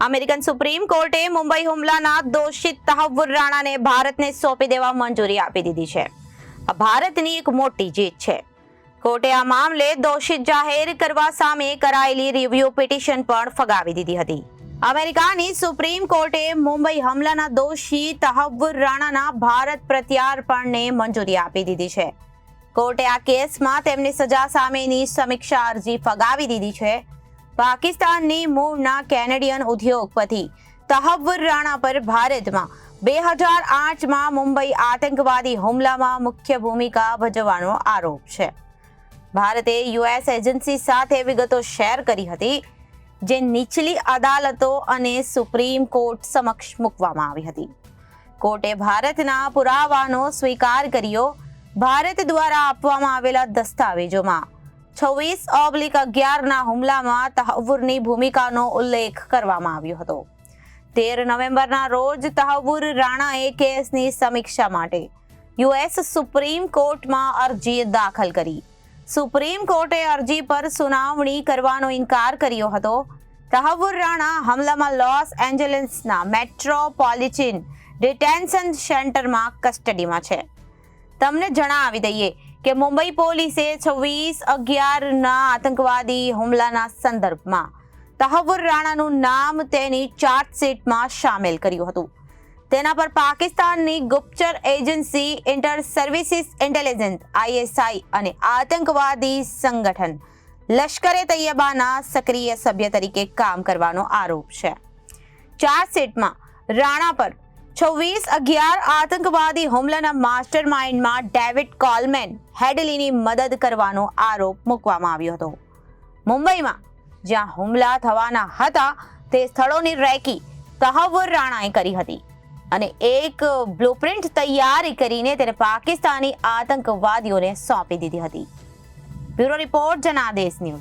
American supreme કોર્ટે મુંબઈ હુમલાના દોષિત તહવ્વુર રાણાને ભારતને સોંપી દેવા મંજૂરી આપી દીધી છે. આ ભારતની એક મોટી જીત છે. કોર્ટે આ મામલે દોષિત જાહેર કરવા સામે કરાયેલી રિવ્યુ પિટિશન પણ ફગાવી દીધી હતી. અમેરિકાની સુપ્રીમ કોર્ટે મુંબઈ હુમલાના દોષી તહવ્વુર રાણાના ભારત પ્રત્યાર્પણને મંજૂરી આપી દીધી છે. કોર્ટે આ કેસમાં તેમની સજા સામેની સમીક્ષા અરજી ફગાવી દીધી છે. પાકિસ્તાનની મૂળના કેનેડિયન ઉદ્યોગપતિ તહવ્વુર રાણા પર ભારતમાં બે હજાર આઠમાં મુંબઈ આતંકવાદી હુમલામાં મુખ્ય ભૂમિકા ભજવવાનો આરોપ છે. ભારતે યુએસ એજન્સી સાથે વિગતો શેર કરી હતી, જે નીચલી અદાલતો અને સુપ્રીમ કોર્ટ સમક્ષ મૂકવામાં આવી હતી. કોર્ટે ભારતના પુરાવાનો સ્વીકાર કર્યો, ભારત દ્વારા આપવામાં આવેલા દસ્તાવેજોમાં છવ્વીસ ઓબ્લિક અગિયારના હુમલામાં તહવુરની ભૂમિકાનો ઉલ્લેખ કરવામાં આવ્યો હતો. તેર નવેમ્બરના રોજ તહવુર રાણાએ કેસની સમીક્ષા માટે યુએસ સુપ્રીમ કોર્ટમાં અરજી દાખલ કરી. સુપ્રીમ કોર્ટે અરજી પર સુનાવણી કરવાનો ઇનકાર કર્યો હતો. તહવુર રાણા હમલામાં લોસ એન્જલિસના મેટ્રોપોલિટન ડિટેન્શન સેન્ટરમાં કસ્ટડીમાં છે. તમને જણાવી દઈએ કે મુંબઈ પોલીસે છવ્વીસ અગિયારના આતંકવાદી હુમલાના સંદર્ભમાં તહવુર રાણાનું નામ તેની ચાર્જશીટમાં સામેલ કર્યું હતું. તેના પર પાકિસ્તાનની ગુપ્તચર agency inter services intelligence ISI અને આતંકવાદી સંગઠન લશ્કરે તૈયબાના સક્રિય સભ્ય તરીકે કામ કરવાનો આરોપ છે. ચાર્જશીટમાં રાણા પર છવ્વીસ અગિયાર આતંકવાદી હુમલાના માસ્ટર માઇન્ડમાં ડેવિડ કોલમેન હેડલીની મદદ કરવાનો આરોપ મૂકવામાં આવ્યો હતો. મુંબઈમાં જ્યાં હુમલા થવાના હતા, તે સ્થળોની રેકી તહવર રાણાએ કરી હતી અને એક બ્લુપ્રિન્ટ તૈયારી કરીને તેને પાકિસ્તાની આતંકવાદીઓને સોંપી દીધી હતી. Bureau report Janadesh news.